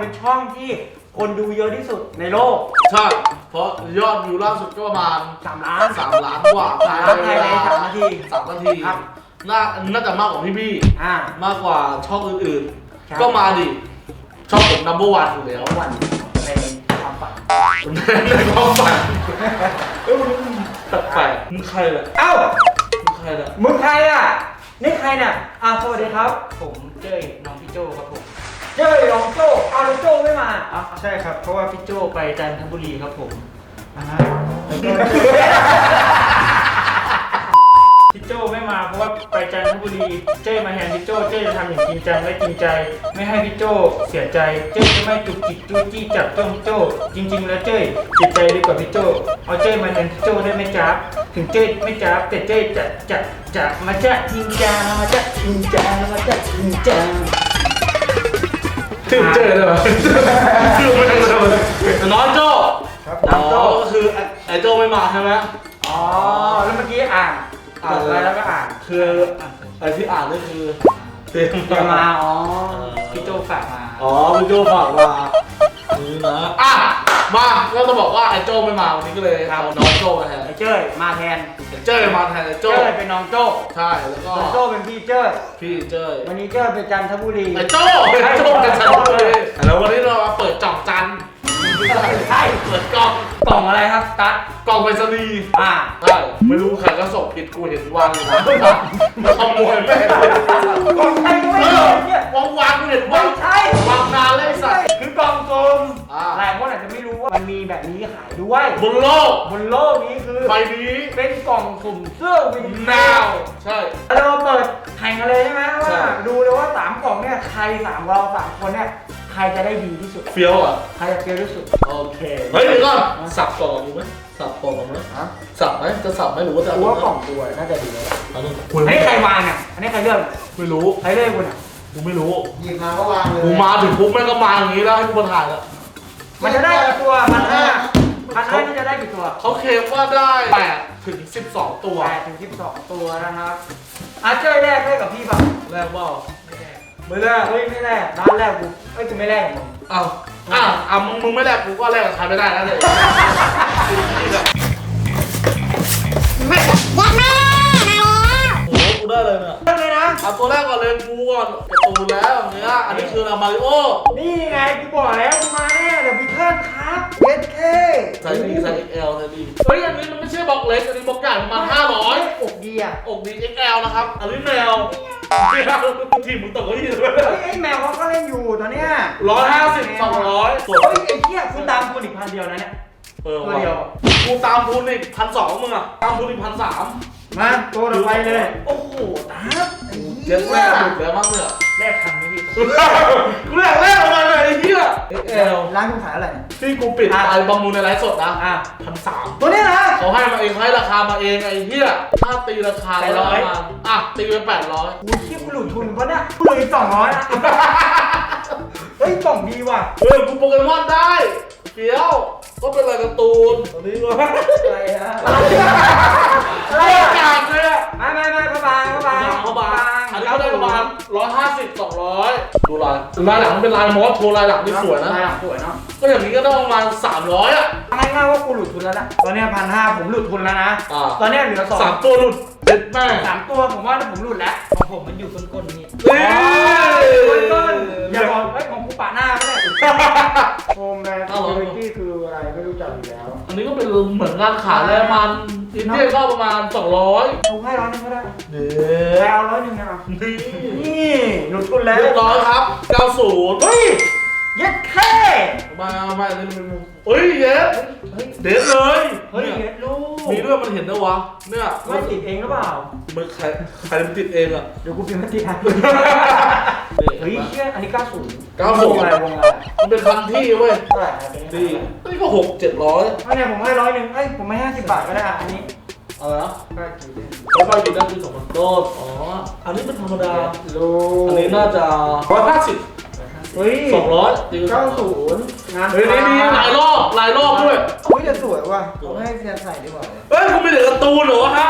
เป็นช่องที่คนดูเยอะที่สุดในโลก ใช่ เพราะยอดวิวล่าสุดก็ประมาณ3 ล้านสามล้านกว่าสามล้านภายในสามนาทีสามนาทีครับ น่าน่าจะมากกว่าพี่บี้อ่ามากกว่าช่องอื่นครับ ๆ ก็มาดิ ช่องผม number one อยู่แล้ว วันในความฝันในความฝันเอ้ยมึงแปลกๆมึงใครล่ะเอ้า มึงใครล่ะมึงใครอะ นี่ใครเนี่ยอ่าสวัสดีครับ ผมเจ้ยน้องพี่โจครับผม เจ้ยน้องโจ้เอาน้องโจ้ไม่มาอะใช่ครับ เพราะว่าพี่โจ้ไปจันทบุรีครับผมอ่าฮะพี่โจ้ไม่มาเพราะว่าไปจันทบุรี เจ้ยมาแทนพี่โจ้เจ้ยจะทำอย่างจริงจังและจริงใจ ไม่ให้พี่โจ้เสียใจ เจ้ยจะไม่จุกจิกจู้จี้จับจ้องพี่โจจริง ๆ แล้วเจ้ยจิตใจดีกว่าพี่โจ้เอาเจ้ยมาแทนพี่โจ้ได้ไหมจ๊ะถึงเจ้ยไม่จ๊ะแต่เจ้ยจะจะจะมาจะจริงจังมาจะจริงจังมาจะจริงจัง ชื่อเจอเลยเหรอชื่อไม่ต้องเลยน้องโจ้ครับน้องโจ้ก็คือไอ้ไอ้โจ้ไม่มาใช่ไหมอ๋อ แล้วเมื่อกี้อ่านอ่านจบไปแล้วก็อ่าน คือไอ้ที่อ่านนี่คือเตรียมเดี๋ยวมา อ๋อ พี่โจฝากมา อ๋อ พี่โจ้ฝากมานี่นะอะ มาก็จะบอกว่าไอ้โจ้ไม่มาวันนี้ก็เลยเอาน้องโจ้มาแทนไอ้เจ้ยมาแทนไอ้เจ้ยมาแทนไอ้โจ้เจ้ยเป็นน้องโจ้ใช่แล้วก็ส่วนโจ้เป็นพี่เจ้ยพี่เจ้ยวันนี้เจ้ยไปจันทบุรีไอ้โจ้ไอ้โจ้กันชันเลยแล้ววันนี้เรามาเปิดจ่องจันทร์ ใช่เปิดกล่องกล่องอะไรครับตัดกล่องไปรษณีย์อ่าใช่ไม่รู้ใครก็ส่งผิดกูเห็นวางอยู่นะมาขโมยแม่งกล่องใครก็เอไม่อรู้เนี่ย วางวางกูเห็นไม่วางใช่ วางนานเลยไอ้สัตว์ คือกล่องโฟมอ่า หลายคนอาจจะไม่รู้ว่ามันมีแบบนี้ขายด้วยบนโลกบนโลกนี้คือใบนี้เป็นกล่องสุ่มเสื้อวินเทนาวจ ใช่ เรามาเปิดแข่งกันเลยใช่ไหมใช่ ว่าดูเลยว่าสามกล่องเนี่ยใครสามเราสามคนเนี่ยใค รจะได้ดีที่สุดเฟี้ยวอะ ใครจะเฟี้ยวที่สุดโอเคเฮ้ยเดี๋ยวก่อนสับกล่องกูไหมสับกล่องไหมฮะสับไหมจะสับไหมหรือว่าจะกูว่ากล่องตัวน่าจะดีเลยอันนี้อันนี้ใครวางเนี่ยอันนี้ใครเลือกไม่รู้ใครเลือกคุณอะกูไม่รู้หยิบมาก็วางเลยกูมาถึงปุ๊บแม่งก็มาอย่างนี้แล้วให้กูมาถ่ายแล้วมันจะได้กี่ตัวพันห้าพันห้านี่จะได้กี่ตัวเขาเคลมว่าได้8ถึง12ตัวแปดถึงสิบสองตัวนะครับอาเจ้ยแรกได้กับพี่ป่ะแรกว่า ไม่แรกเฮ้ยไม่แรกร้านแรกกูเอ้ยกูไม่แรกกับมึงอ้าวอ้าวอะมึงมึงไม่แรกกูก็แรกกับใครไม่ได้แล้วเลยโอ้โหกูได้เลยเนี่ยเลือกเลยนะ เอาตัวแรกก่อนเลยกูก่อนการะตูนแล้วเนี้ยอันนี้คือเรามาริโอนี่ไงกูบอกแล้วกูมาแน่เดี๋ยวพี่เทิร์นครับเย็ดเค ไซส์ดีไซส์ XL ไซส์ดีเฮ้ยอันนี้มันไม่ใช่บล็อกเล็กอันนี้บล็อกใหญ่ประมาณ500อก ดีอะอกดี XL นะครับอันนี้แมวทีมมึงตกเก้าอี้เลยเฮ้ยไอ้แมวเขาก็เล่นอยู่ตอนเนี้ยร้อยห้าสิบสองร้อยส่วนเฮ้ยไอ้เหี้ยคุณตามคุณอีกพันเดียวนะเนี่ย เออตัวเดียว กูตามทุนอีกพันสองมึงอะตามทุนอีกพันสามมาตัวต่อไปเลย โอ้โหตามไอ้เจ็เหี้ดยแม่ดุแล้วมั้งเนี่ยแลกทันไหมพี่กูอยากแรกออกมา ร้านคุณขายอะไรเนี่ยที่กูปิดไปประมูลในไลฟ์สดนะอะพันสามตัวเนี้ยนะเขาให้มาเองเขาให้ราคามาเองไอ้เหี้ยถ้าตีราคาแล้วประมาณอะตีไปแปดร้อยกูคิดกูหลุดทุนเพราะเนี่ยกูเหลืออีกสองร้อยนะเฮ้ยกล่องดีว่ะเฮ้ยกูโปเกมอนได้เฟี้ยว ก็เป็นอะไรการ์ตูนตอนนี้ก็อะไรอะอะไรไม่อะกาดเลยอะไม่ไม่ไม่เขาบางเขาบางเขาบางอันนี้ก็ได้ประมาณร้อยห้าสิบสองร้อยดูลายลายหลังมันเป็นลายมอสโชว์ลายหลังนี่สวยนะลายหลังสวยเนาะก็อย่างนี้ก็ได้ประมาณสามร้อยอะง่ายๆว่ากูหลุดทุนแล้วนะตอนเนี้พันห้าผมหลุดทุนแล้วนะอ่าตอนเนี้ยเหลือสองสามตัวหลุดเด็ดแม่สามตัวผมว่าผมหลุดแล้วของผมมันอยู่ก้นๆนี่เฮ้ยต้นต้นอย่าบอกเฮ้ยขอ โฮมแบรนด์เอาเหรอซิตี้คืออะไรไม่รู้จักอยู่แล้ว อันนี้ก็เป็นเหมือนงานขายแรงมันอินเดียก็ประมาณสองร้อยผมให้ร้อยหนึงก็ได้เด้แล้ร้อยหนึงนะนี่นี่หลุดทุนแล้วเรียบร้อยครับ 90 เฮ้ย เย็ดแค่มามาเล่นเป็นมุมเฮ้ยเย็ดเด็ดเลยเฮ้ยเนี่ยเย็ดลูกมีด้วยมันเห็นด้วยวะเนี่ยไม่ติดเองหรือเปล่ามันใครใครมันติดเองอะเดี๋ยวกูพิมพ์มาติดให้เฮ้ยเชี่ยอันนี้90 90วงอะไรวงอะไรมันเป็นพันที่เว้ยเท่าไหร่อะดีนี่ก็หกเจ็ดร้อยอันเนี้ยผมให้ร้อยหนึ่งเอ้ยผมให้ห้าสิบบาทก็ได้อะอันนี้อะไรนะก็กี่เดือนแล้วไปอยู่ด้านปีสองพันต้นอ๋ออันนี้เป็นธรรมดาโลอันนี้น่าจะร้อยห้าสิบ เฮ้ยสองร้อยตีเก้าศูนย์งานเฮ้ยนี่นี่หลายรอบหลายรอบด้วยเฮ้ยจะสวยว่ะผมให้เซียนใส่ดีกว่าเลยเฮ้ยคุณไม่เหลือการ์ตูนเหรอวะฮะ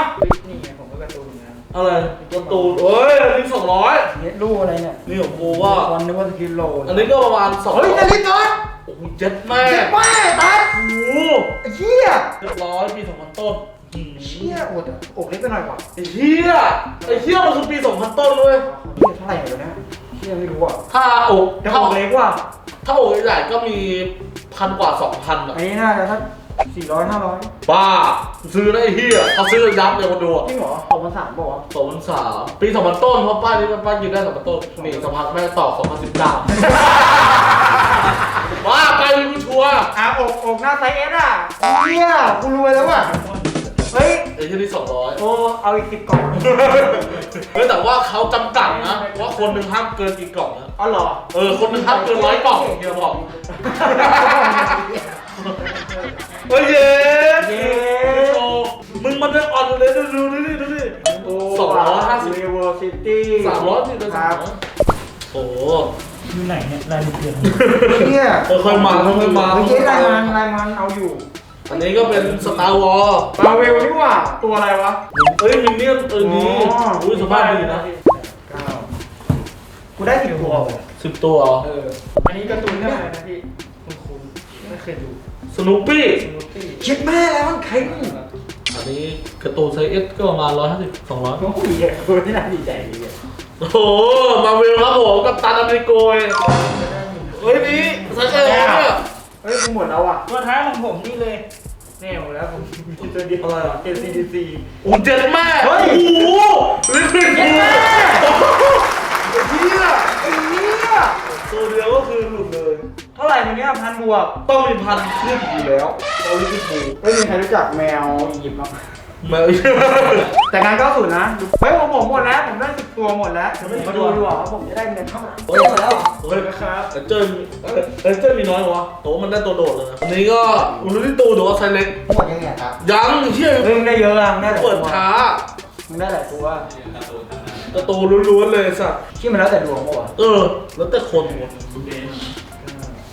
นี่ไงผมก็การ์ตูนเหมือนกันอะไรการะตูนเอ้ยอันนี้สองร้อยเน็ตรูอะไรเนี่ยนี่ของกูว่าตอนนึกว่าสกินโลอันนี้ก็ประมาณสองเฮ้ยนาฬิกาโอ้โหเจ็ดแม่เจ็บแม่ตายโอ้โหไอ้เหี้ยเรียบร้อยปีสองพันต้นอืมเชี่ยอดอะอกเล็กไปหน่อยกว่าไอ้เหี้ยไอ้เหี้ยมันคือปีสองพันต้นเลยเหี้ยเท่าไหร่เดี๋ยวนี้เชี่ยไม่รู้อะถ้าอกแต่ถ้าอกเล็กว่ะถ้าอกใหญ่ๆก็มีพันกว่าสองพันอะอันนี้น่าจะสักสี่ร้อยห้าร้อยบ้า ซื้อนะไอ้เหี้ยเขาซื้อยับเลยคนดูอะจริงเหรอสองพันสามบอกว่าวะสองพันสามปีสองพันต้นเพราะป้ายนี้มันป้ายยืนได้สองพันต้นนี่สภาพกแม่ตอบสองพันสิบเก้าว่าไปเลยกูชัวร์อะอกอกหน้าไซส์เอสอะเชี่ยกูรวยแล้วว่ะเฮ้ยไอ้ที่นี่สองร้อยโอ้เอาอีกสิบกล่องเฮ้ยแต่ว่าเขาจำกัดนะว่าคนหนึ่งห้ามเกินกี่กล่องนะอ๋อเหรอเออคนหนึ่งห้ามเกินร้อยกล่องเดี๋ยวบอกเฮ้ยเย้เย้โชว์มึงมันยังอ่อนอยู่เลยดูดูดูดิดูดิสองร้อยห้าสิบเวอร์ซิตี้สามร้อยสิเลยคสามรับร้อยโอ้โหอยู่ไหนเนี่ยรายละเอียดเนี่ยเออค่อยมาค่อยมาเมื่อกี้รายงานรายงานเอาอยู่ อันนี้ก็เป็นสตาร์วอลมาเวลนี่หว่า ตัวอะไรวะเอ้ยมินเนี่ยนเออดีอ๋ออุ้ยสภาพดีนะเก้ากูได้สิบตัวสิบตัวเหรอเออ อันนี้การ์ตูนเรื่องอะไรนะพี่ คุณคุณไม่เคยดูสนุปปี้ สนุปปี้คิดแม่แล้วมันแข็งอันนี้การ์ตูนไซส์เอสก็ประมาณร้อยห้าสิบสองร้อยโอ้ยเหี้ยกูไม่น่าดีใจเลยโอ้โห มาเวลครับผมกับตันอเมริโกยเฮ้ยนี่ไซส์เอสเนี่ยเฮ้ยกูหมดแล้วอะตัวท้ายของผมนี่เลยแน่หมดแล้วผมมีตัวเดียวอะไรอะ LCDC โอ้เจ็ดแม่เฮ้ยโอ้โหลิขิตเจ็ดแม่เฮียไอ้เนี่ยตัวเดียวก็คือหลุดเลย เท่าไหร่มันเนี่ยพันบวก ต้องมีพันขึ้นอยู่แล้วเอาลิขิตบูไม่มีใครรู้จักแมวอียิปต์หรอ กแมวแต่งาน90นะเฮ้ยของผมหมดแล้ว ผมได้สิบตัวหมดแล้วมาดูดีกว่าว่าผมจะได้เงินเท่าไหร่เฮ้ยหมดแล้วเฮ้ยนะครับแต่เจอมีเอ้ยเอ้ยเจอมีน้อยวะโตมันได้ตัวโดดเลยนะอันนี้ก็อุลุลิตูหรือว่าไซส์เล็กหมดยังไงครับ ยังเชี่ยเฮ้ยมึงได้เยอะอะมึงได้หลายเปิดตัวช้ามึงได้หลายตัวการะตูนล้วนๆเลยสัตว์ชื่อมันแล้วแต่ดวงปะวะเออ แล้วแต่คนวะ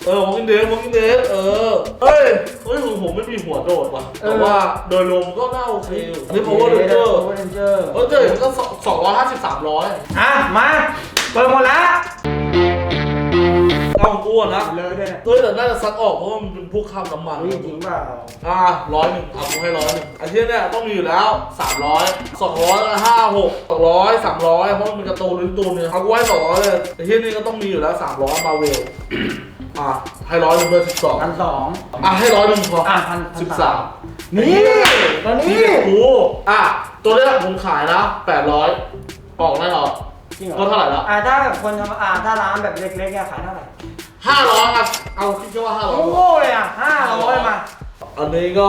เออวอล์กอินเดสวอล์กอินเดสเออเฮ้ยเฮ้ยของผมไม่มีหัวโดดว่ะแต่ว่าโดยรวมก็น่าโอเคอยู่อันนี้ power ranger Power Ranger เออเจอมันก็สองร้อยห้าสิบสามร้อยอะมาเปิดหมดแล้วเอาของกูอะนะเลยด้วยเนี่ยเฮ้ยแต่น่าจะซักออกเพราะว่ามันเป็นพวกข้ามน้ำมันเฮ้ยจริงเปล่าอ่าร้อยหนึ่งเอากูให้ร้อยหนึ่งอันที่เนี่ยต้องมีอยู่แล้วสามร้อยสองร้อยห้าหกสองร้อยสามร้อยเพราะมันเป็นการ์ตูนลิ้นตูนเนี่ยเอากูให้สองร้อยเลยไอ้ที่นี่ก็ต้องมีอยู่แล้วสามร้อยมาเวล อะให้ร้อยหนึ่งเบอร์สิบสองพันสองอะให้ร้อยหนึ่งพออะพันสิบสามนี่ตอนนี้โอ้โหอะตัวเนี้ยผมขายนะแปดร้อยออกแน่นอนจริงเหรอก็เท่าไหร่ละอะถ้าแบบคนทำอะถ้าร้านแบบเล็กๆเนี่ยขายเท่าไหร่ห้าร้อยอะเอาคิดแค่ว่าห้าร้อยโง่ๆเลยอะห้าร้อยมา อันนี้ก็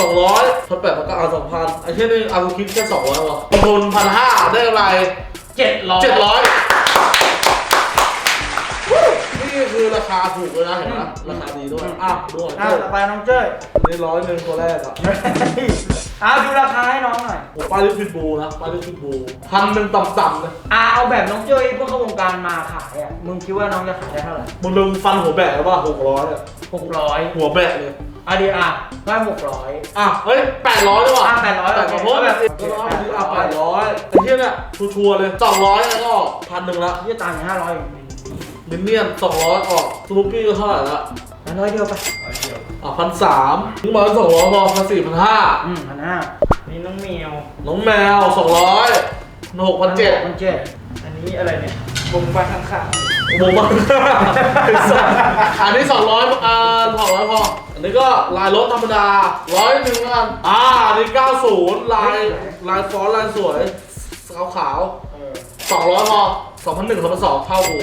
สองร้อยพันแปดพันเก้าเอาสองพันไอ้ที่นี่เอากูคิดแค่สองร้อยวะลงทุนพันห้าได้อะไรเจ็ดร้อยเจ็ดร้อย คือราคาถูกเลยนะเห็นไหมราคาดีด้วยอะด้วยอะต่อไปน้องเจ้ยนี่ร้อยหนึ่งตัวแรกอะอะดูราคาให้น้องหน่อยผมป้ายลิควิดบูนะป้ายลิควิดบูพันหนึ่งต่ำๆเลยอะเอาแบบน้องเจ้ยเพื่อเข้าวงการมาขายอะมึงคิดว่าน้องจะขายได้เท่าไหร่มึงลงฟันหัวแบะแล้วป่ะหกร้อยอะหกร้อยหัวแบะเลยอะดีอะได้หกร้อยอะเฮ้ยแปดร้อยด้วยว่ะอะ800แต่ขอโทษแบบโอเคก็ร้อยอะแปดร้อยไอ้เหี้ยเนี่ยชัวร์ๆเลยสองร้อยแล้วก็พันหนึ่งละยี่ตังค์ห้าร้อย มินเนี่ยนสองร้อยออกสลูปปี้ก็เท่าไหร่ละร้อยเดียวไปอะพันสามถึงมาสองร้อยพอพันสี่พันห้าอืมพันห้านี่น้องแมวน้องแมวสองร้อยหกพันเจ็ดพันเจ็ดอันนี้อะไรเนี่ยบงฟ้าข้างโมบังไอ้สัสอันนี้สองร้อยอ่าสองร้อยพออันนี้ก็ลายรถธรรมดาร้อยหนึ่งแล้วกันอ่าอันนี้เก้าศูนย์ลายลายฟอนต์ลายสวยขาวขาวเออสองร้อยพอ สองพันหนึ่งสองพันสองเท่ากู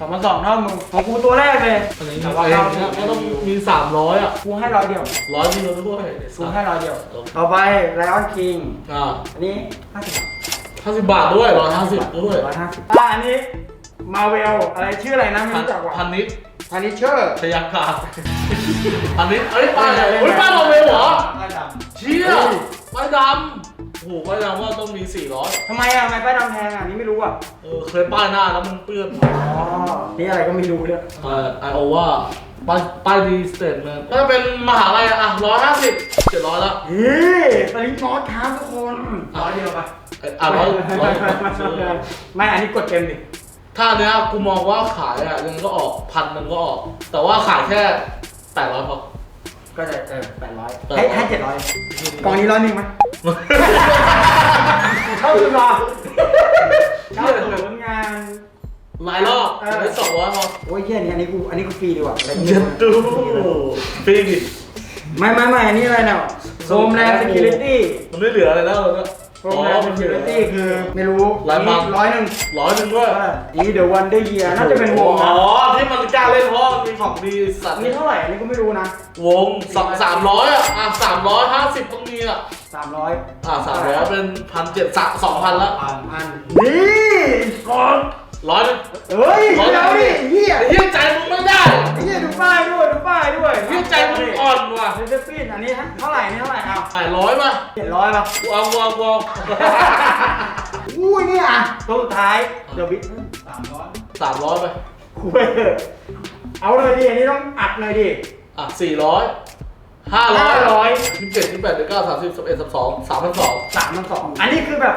สองพันสองเท่ามึงของกูตัวแรกเลยอันนี้แต่ว่าว่าเอเก้างเนี่ยก็ต้องมีสามร้อยอะกูให้ร้อยเดียวร้อยเดียวด้วยกูให้ร้อยเดียว ต่อไปไลออนคิงอ่าอันนี้ห้าสิบบาทห้าสิบบาทด้วยร้อยห้าสิบด้วยร้อยห้าสิบอะอันนี้มาเวลอะไรชื่ออะไรนะไม่พันรู้จักว่ะพันนิดพันนิเชอร์ชยากาพันนิดเอ้ยป้ายเฮ้ยป้ายเราเวลเหรอป้ายดเชี่ยป้ายดำ โอ้โหป้ายดำว่าต้องมีสี่ร้อยำทำไมอะทำไมป้ายดำแพงอะอันนี้ไม่รู้อะ เออเคยป้ายหน้าแล้วมันเปื้อนอ๋อ นี่อะไรก็ไม่รู้เนี่ยเออไอโอว่าป้ายป้ายดีสเตทแมนก็จะเป็นมหาลัยอะอะร้อยห้าสิบเจ็ดร้อยละเฮ้ยสลิปมอสครับทุกคนร้อยเดียวไปไออะร้อยร้อยไม่ อันนี้กดเต็มดิ ถ้าเนี้ยกูมองว่าขายอะยังไงก็ออกพันหนึ่งก็ออก แต่ว่าขายแค่แปดร้อยพอ ก็จะเออแปดร้อย800ให้ให้เจ็ดร้อยกล่องนี้ร้อยหนึ่งไหมเท่าทุนรอเท่าทุนงานหลายรอบเออไม่สองร้อยพอโอ้ยเฮียนี่อันนี้กูอันนี้กูฟรีดีกว่าอะไรเย็นดูฟรีดิไม่ไม่ไม่อันนี้อะไรเนี่ยโฮมแลนด์ซิเคียวริตี้มันไม่เหลืออะไรแล้วเลยโฮมแลนด์ซิเคียวริตี้คือไม่รู้หลายพันร้อยหนึ่งร้อยหนึ่งด้วยนี่เดอะวันเดอร์เยียน่าจะเป็นวงอ๋นะอที่มันกล้าเล่นเพราะมันมีของดีสัตอัว์นนี้เท่าไหร่อันนี้ก็ไม่รู้นะ วงสองสามร้อยอะอะสามร้อยห้าสิบต้องมีอะสามร้อยอะสามร้อยเป็นพันเจ็ดสองพันละพันพันนี่ก่อน ร้อยหนึงเฮ้ยเดี๋ยวดิเฮียไอ้เหี้ยใจมึงไม่ได้เฮียดูป้ายด้วยดูป้ายด้วยเหี้ยใจมึงอ่อนว่ะเซนฟินอันนี้เท่าไหร่นี่เท่าไหร่เอาแปดร้อยป่ะเจ็ดร้อยป่ะกูเอากูเอากูเอาอุ้ยนี่อะตัวสุดท้ายเดี๋ยวบิ๊กสามร้อยสามร้อยไปคุยเอาเลยดิอันนี้ต้องอัดเลยดิอะสี่ร้อยห้าร้อย500ยี่สิบเจ็ดยี่สิบแปดยี่สิบเก้าสามสิบสามเอ็ดสามสองสามพันสองสามมันสองอันนี้คือแบบ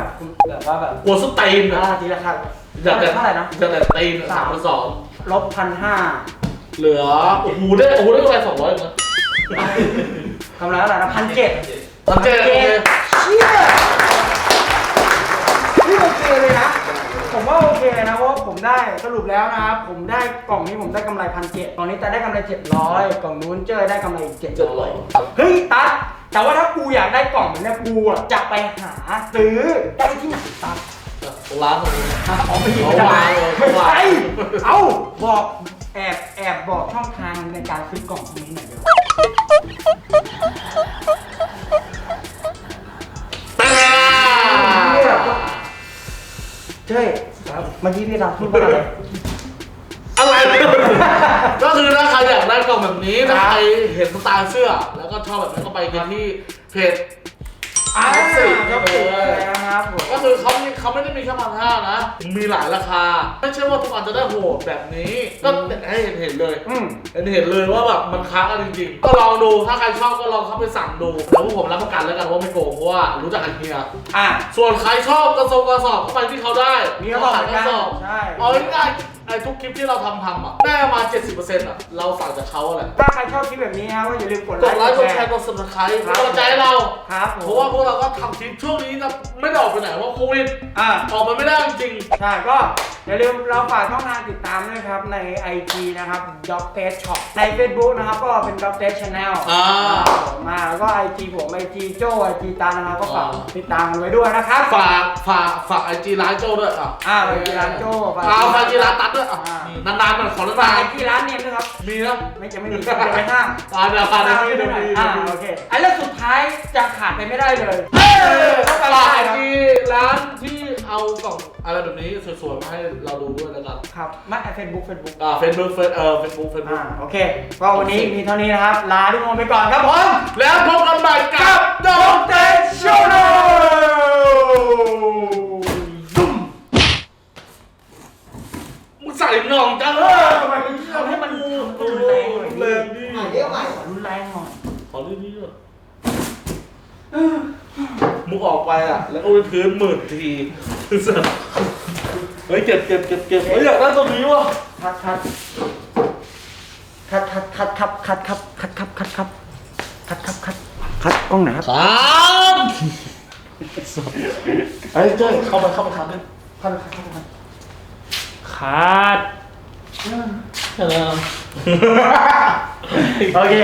แบบว่าแบบหัวสตีนอ่านะทีละคันอ ยากแต่เท่าไหร่นะอยากแต่ตีนสามพันสองลบพันห้าเหลือโอ้โหได้โอ้โหได้กำไรสองร้อยนะกำไรเท่าไหร่นะพันเจ็ดพันเจ็ดโอเคเชี่ยนี่โอเคเลยนะ ผมว่าโอเคนะเพราะว่าผมได้สรุปแล้วนะครับผมได้กล่องนี้ผมได้กำไรพันเจ็ดกล่องนี้แต่ได้กำไรเจ็ดร้อยกล่องนู้นเจอได้กำไรอีกเจ็ดเจ็ดร้ร้ออยยเฮ้ยตัดแต่ว่าถ้ากูอยากได้กล่องแบบเนี้ยกูอะจะไปหาซื้อได้ที่ไหนตัด ตรงร้านตรงนี้อะเอาไปยิงไม่ได้วาเลยไม่เอาวางใช่เอาบอกแอบแอบบอกช่องทางในการซื้อกล่องนี้หน่อยเดียวแป้งเจ้ยเมื่อกี้พี่รับพูดว่าอะไร อะไรเนี่ยก็คือถ้าใครอยากได้กล่องแบบนี้ถ้าใครเห็นสไตล์เสื้อ แล้วก็ชอบแบบนี้นก็ไปกันที่เพจ อ่าท็อปสี่ท็อปสี่นะครับผม ก็คือเขามีเขาไม่ได้มีแค่พันห้านะ มีหลายราคา ไม่ใช่ว่าทุกอันจะได้โหดแบบนี้ ก็ให้เห็นเห็นๆเลย อืม เห็นเห็นเลยว่าแบบมันค้างกันจริงๆ ก็ลองดู ถ้าใครชอบก็ลองเข้าไปสั่งดูแล้วพวกผมรับประกันแล้วกันว่าไม่โกงเพราะว่ารู้จักกันเฮีย อะส่วนใครชอบกระสอบกระสอบก็ไปที่เขาได้มีกระสอบขายกระสอบใช่ เอาง่ายๆ ไอ้ทุกคลิปที่เราทำทำอะได้ประมาณ70%อะ เราสั่งจากเขาแหละถ้าใครชอบคลิปแบบนี้นะครับก็อย่าลืมกดกดไลค์กดแชแชร์ร์กด subscribe เป็นกำลังใจให้เรา ครับผมเพราะว่าพวกเราก็ทำคลิปช่วงนี้นะไม่ได้ออกไปไหนเพราะโควิดอะออกมาไม่ได้จริง ใช่ก็อย่าลืมเราฝากช่องทางติดตามด้วยครับใน IG นะครับ Dog Test Shop ใน Facebook นะครับก็เป็น Dog Test Channel อ่ามาแล้วก็ IG ผม IG โจ้ IG ตานะครับก็ฝากอ่า ติดตามกันไว้ด้วยนะครับๆฝากฝากฝากไอจีร้านโจ้ด้วยอะอ่าไอจีร้านโจ้เอาฝากไอจีร้านตัดด้วยอะอ่า นานๆมันขอฝากนาไอนจีร้านเนียนด้วยครับ ๆมีนะไม่จะไม่มีจะไปห้างอ่าเดี๋ยวฝากในนี้เดี๋ยวมีอ่าโอเคอันเรื่องสุดท้ายจะขาดไปไม่ได้เลยเออเข้าไปฝากได้ไอครับจีร้านที่เอากล่องอะไรแบบนี้สวยๆมาให้เราดูด้วยแล้วกันครับมาเฟซบุ๊กเฟซบุ๊กอ่าเฟซบุ๊กเฟซเออเฟซบุ๊กเฟซบุ๊อ่ากโอเคก็วันนี้มีเท่านี้นะครับ ลาทุกคนไปก่อนครับผม แล้วพบกันใหม่กับโดนเตโชโน ไอ้น่องจ้าทำไมมัให้มันรุนแรงหน่อยแรงดิเดี๋ยวใหม่รุนแรงหน่อยขอเรื่อยมุงออกไปอะ แล้วก็ไปพื้นหมื่นทีเฮ้ยเก็บเก็บเก็บเก็บเฮ้ยอยากได้ตรงนี้วะทัดทัดคัดคัดคัดครับคัดครับคัดครับคัดครับคัดครับคัดคัดกล้องไหนครับสามไอ้เจ้ยเข้าไปเข้าไปทำเลยเข้าไปเข้าไปทำาดเออ โอเค